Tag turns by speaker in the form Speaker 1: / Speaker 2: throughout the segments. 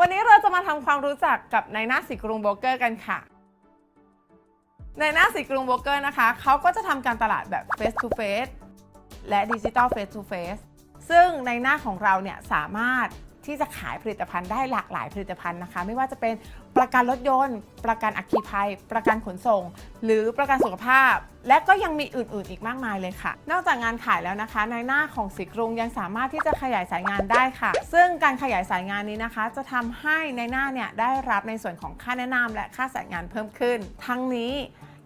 Speaker 1: วันนี้เราจะมาทำความรู้จักกับนายหน้าสีกรุงโบรกเกอร์กันค่ะในหน้าสีกรุงโบรกเกอร์นะคะ เขาก็จะทำการตลาดแบบ face to face และ digital face to face ซึ่งในหน้าของเราเนี่ยสามารถ ที่จะขายผลิตภัณฑ์ได้หลากหลายผลิตภัณฑ์นะคะ ไม่ว่าจะเป็นประกันรถยนต์ ประกันอัคคีภัย ประกันขนส่ง หรือประกันสุขภาพ และก็ยังมีอื่นๆ อีกมากมายเลยค่ะ นอกจากงานขายแล้วนะคะ ในหน้าของสีกรุงยังสามารถที่จะขยายสายงานได้ค่ะ ซึ่งการขยายสายงานนี้นะคะ จะทำให้ในหน้าเนี่ยได้รับในส่วนของค่าแนะนำและค่าสายงานเพิ่มขึ้น ทั้งนี้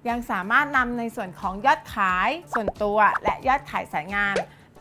Speaker 1: ยังสามารถนำในส่วนของยอดขายส่วนตัว และยอดขายสายงาน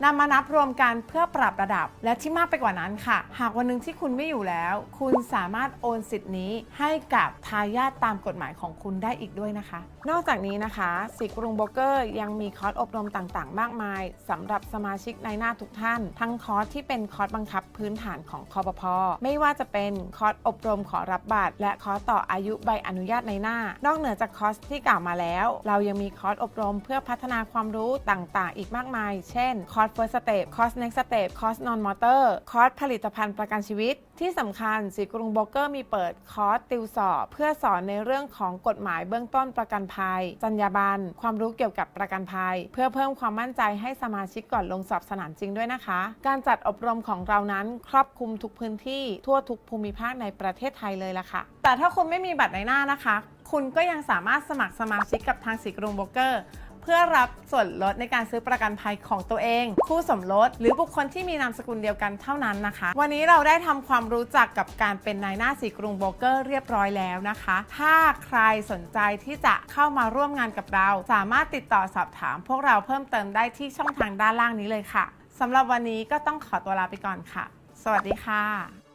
Speaker 1: นำมานับรวมกันเพื่อปรับระดับ และที่มากไปกว่านั้นค่ะ หากวันหนึ่งที่คุณไม่อยู่แล้ว คุณสามารถโอนสิทธิ์นี้ให้กับทายาทตามกฎหมายของคุณได้อีกด้วยนะคะ นอกจากนี้นะคะสิกรุงโบรกเกอร์ยังมีคอร์สอบรมต่างๆ มากมายสำหรับสมาชิกในหน้าทุกท่าน ทั้งคอร์สที่เป็นคอร์สบังคับพื้นฐานของคอปพไม่ว่าจะเป็นคอร์สอบรมขอรับบัตรและคอร์สต่ออายุใบอนุญาตในหน้า นอกเหนือจากคอร์สที่กล่าวมาแล้ว เรายังมีคอร์สอบรมเพื่อพัฒนาความรู้ต่างๆ อีกมากมาย เช่นคอร์ส First Step คอร์ส Next Step คอร์ส Non Motor คอร์สผลิตภัณฑ์ประกันชีวิต ที่สำคัญสีกรุงโบรกเกอร์มีเปิดคอร์สติวสอบ เพื่อสอนในเรื่องของกฎหมายเบื้องต้นประกันภัย จรรยาบรรณความรู้เกี่ยวกับประกันภัย เพื่อเพิ่มความมั่นใจให้สมาชิกก่อนลงสอบสนามจริงด้วยนะคะ การจัดอบรมของเรานั้นครอบคลุมทุกพื้นที่ทั่วทุกภูมิภาคในประเทศไทยเลยล่ะค่ะ แต่ถ้าคุณไม่มีบัตรในหน้านะคะ คุณก็ยังสามารถสมัครสมาชิกกับทางสีกรุงโบรกเกอร์ พื่อรับส่วนลดในการซื้อประกันภัยของตัวเอง คู่สมรส หรือบุคคลที่มีนามสกุลเดียวกันเท่านั้นนะคะ วันนี้เราได้ทำความรู้จักกับการเป็นนายหน้าสีกรุงโบรกเกอร์เรียบร้อยแล้วนะคะ ถ้าใครสนใจที่จะเข้ามาร่วมงานกับเรา สามารถติดต่อสอบถาม พวกเราเพิ่มเติมได้ที่ช่องทางด้านล่างนี้เลยค่ะสำหรับวันนี้ก็ต้องขอตัวลาไปก่อนค่ะ สวัสดีค่ะ